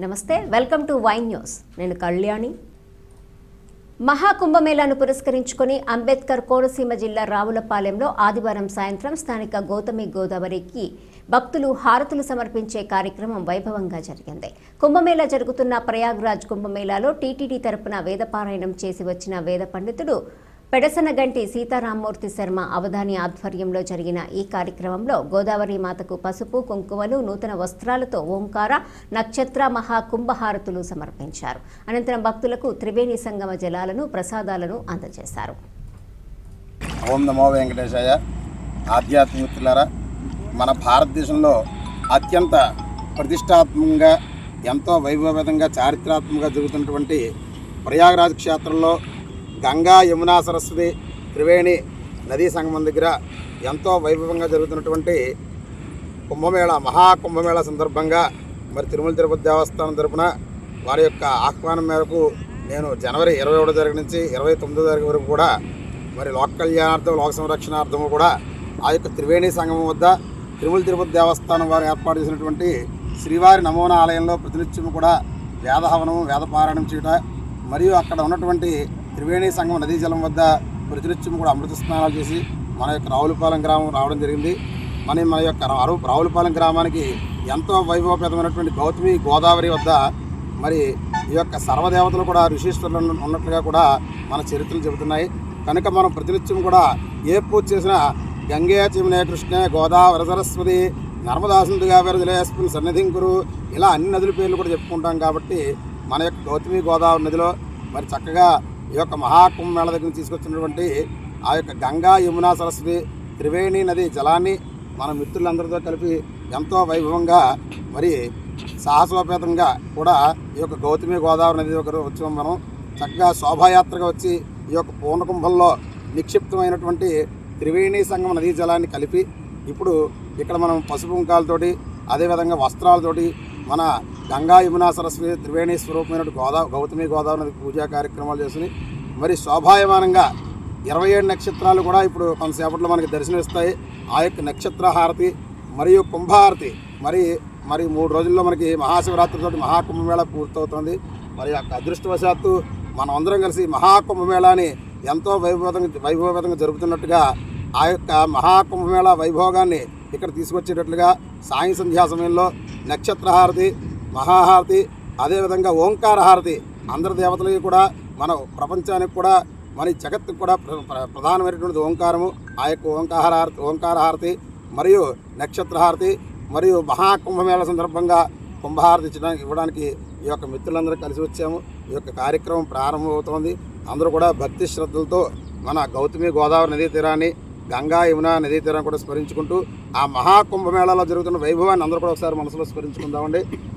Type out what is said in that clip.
నమస్తే welcome to wine news. నేను కళ్యాణి. మహాకుంభమేళాను పురస్కరించుకొని అంబేద్కర్ కోనసీమ జిల్లా రావులపాలెంలో ఆదివారం సాయంత్రం స్థానిక గౌతమి గోదావరికి భక్తులు హారతులు సమర్పించే కార్యక్రమం వైభవంగా జరిగింది. కుంభమేళా జరుగుతున్న ప్రయాగ్రాజ్ కుంభమేళాలో టీటీడీ తరపున వేదపారాయణం చేసి వచ్చిన వేద పండితుడు పెడసనగంటి సీతారామూర్తి శర్మ అవధాని ఆధ్వర్యంలో జరిగిన ఈ కార్యక్రమంలో గోదావరి మాతకు పసుపు కుంకుమలు నూతన వస్త్రాలతో ఓంకార నక్షత్ర మహాకుంభహారతులు సమర్పించారు. అనంతరం భక్తులకు త్రివేణి సంగమ జలాలను ప్రసాదాలను అందజేశారు. ఓం నమో వెంకటేశాయ. ఆధ్యాత్మికులారా మన భారతదేశంలో అత్యంత ప్రతిష్టాత్మకంగా ఎంతో వైభవతంగా చారిత్రాత్మకంగా జరుగుతున్నటువంటి ప్రయాగరాజ్ క్షేత్రంలో గంగా యమునా సరస్వతి త్రివేణి నదీ సంగమం దగ్గర ఎంతో వైభవంగా జరుగుతున్నటువంటి కుంభమేళ మహాకుంభమేళ సందర్భంగా మరి తిరుమల తిరుపతి దేవస్థానం తరపున వారి యొక్క ఆహ్వానం మేరకు నేను జనవరి ఇరవై ఒకటో తారీఖు నుంచి ఇరవై తొమ్మిదో తారీఖు వరకు కూడా మరి లోక కళ్యాణార్థం లోక సంరక్షణార్థము కూడా ఆ యొక్క త్రివేణి సంగమం వద్ద తిరుమల తిరుపతి దేవస్థానం వారు ఏర్పాటు చేసినటువంటి శ్రీవారి నమూనా ఆలయంలో ప్రతినిత్యం కూడా వేదహవనం వేదపారాయణం చేయట మరియు అక్కడ ఉన్నటువంటి త్రివేణి సంఘం నదీ జలం వద్ద ప్రతినిత్యం కూడా అమృత స్నానాలు చేసి మన యొక్క రావులపాలెం గ్రామం రావడం జరిగింది. మన మన యొక్క రావులపాలెం గ్రామానికి ఎంతో వైభవపేతమైనటువంటి గౌతమి గోదావరి వద్ద మరి ఈ యొక్క సర్వదేవతలు కూడా ఋషీశ్వరులు ఉన్నట్లుగా కూడా మన చరిత్రలు చెబుతున్నాయి. కనుక మనం ప్రతినిత్యం కూడా ఏ పూజ చేసినా గంగే చిమనే కృష్ణ గోదావరి సరస్వతి నర్మదాసుందిగా సన్నిధిం సన్నిధింకురు ఇలా అన్ని నదుల పేర్లు కూడా చెప్పుకుంటాం కాబట్టి మన యొక్క గౌతమి గోదావరి నదిలో మరి చక్కగా ఈ యొక్క మహాకుంభమేళ దగ్గర నుంచి తీసుకొచ్చినటువంటి ఆ యొక్క గంగా యమునా సరస్వతి త్రివేణి నది జలాన్ని మన మిత్రులందరితో కలిపి ఎంతో వైభవంగా మరి సాహసోపేతంగా కూడా ఈ యొక్క గౌతమి గోదావరి నది దగ్గర వచ్చాం మనం. చక్కగా శోభాయాత్రగా వచ్చి ఈ యొక్క పూర్ణకుంభంలో నిక్షిప్తమైనటువంటి త్రివేణి సంగమ నదీ జలాన్ని కలిపి ఇప్పుడు ఇక్కడ మనం పసుపుంకాలతోటి అదేవిధంగా వస్త్రాలతోటి మన గంగా యమునా సరస్వతి త్రివేణి స్వరూపమైనటువంటి గోదా గౌతమి గోదావరి పూజా కార్యక్రమాలు చేసి మరి శోభాయమానంగా ఇరవై ఏడు నక్షత్రాలు కూడా ఇప్పుడు కొంతసేపట్లో మనకి దర్శనమిస్తాయి. ఆ యొక్క నక్షత్ర హారతి మరియు కుంభహారతి మరి మరి మూడు రోజుల్లో మనకి మహాశివరాత్రితో మహాకుంభమేళ పూర్తవుతుంది. మరి యొక్క అదృష్టవశాత్తు మనం అందరం కలిసి మహాకుంభమేళాని ఎంతో వైభవంగా వైభవంగా జరుపుతున్నట్టుగా ఆ యొక్క మహాకుంభమేళ వైభోగాన్ని ఇక్కడ తీసుకొచ్చేటట్లుగా సాయం సంధ్యా సమయంలో నక్షత్రహారతి మహాహారతి అదేవిధంగా ఓంకార హారతి అందరి దేవతలకి కూడా మన ప్రపంచానికి కూడా మన జగత్తుకు కూడా ప్ర- ప్ర- ప్రధానమైనటువంటి ఓంకారము. ఆ యొక్క ఓంకార ఓంకార హారతి మరియు నక్షత్రహారతి మరియు మహాకుంభమేళ సందర్భంగా కుంభహారతి ఇచ్చడానికి ఇవ్వడానికి ఈ యొక్క మిత్రులందరూ కలిసి వచ్చాము. ఈ యొక్క కార్యక్రమం ప్రారంభమవుతోంది. అందరూ కూడా భక్తి శ్రద్ధలతో మన గౌతమి గోదావరి నదీ తీరాన్ని గంగా యమున నదీ తీరాన్ని కూడా స్మరించుకుంటూ ఆ మహాకుంభమేళాలో జరుగుతున్న వైభవాన్ని అందరూ కూడా ఒకసారి మనసులో స్మరించుకుందామండి.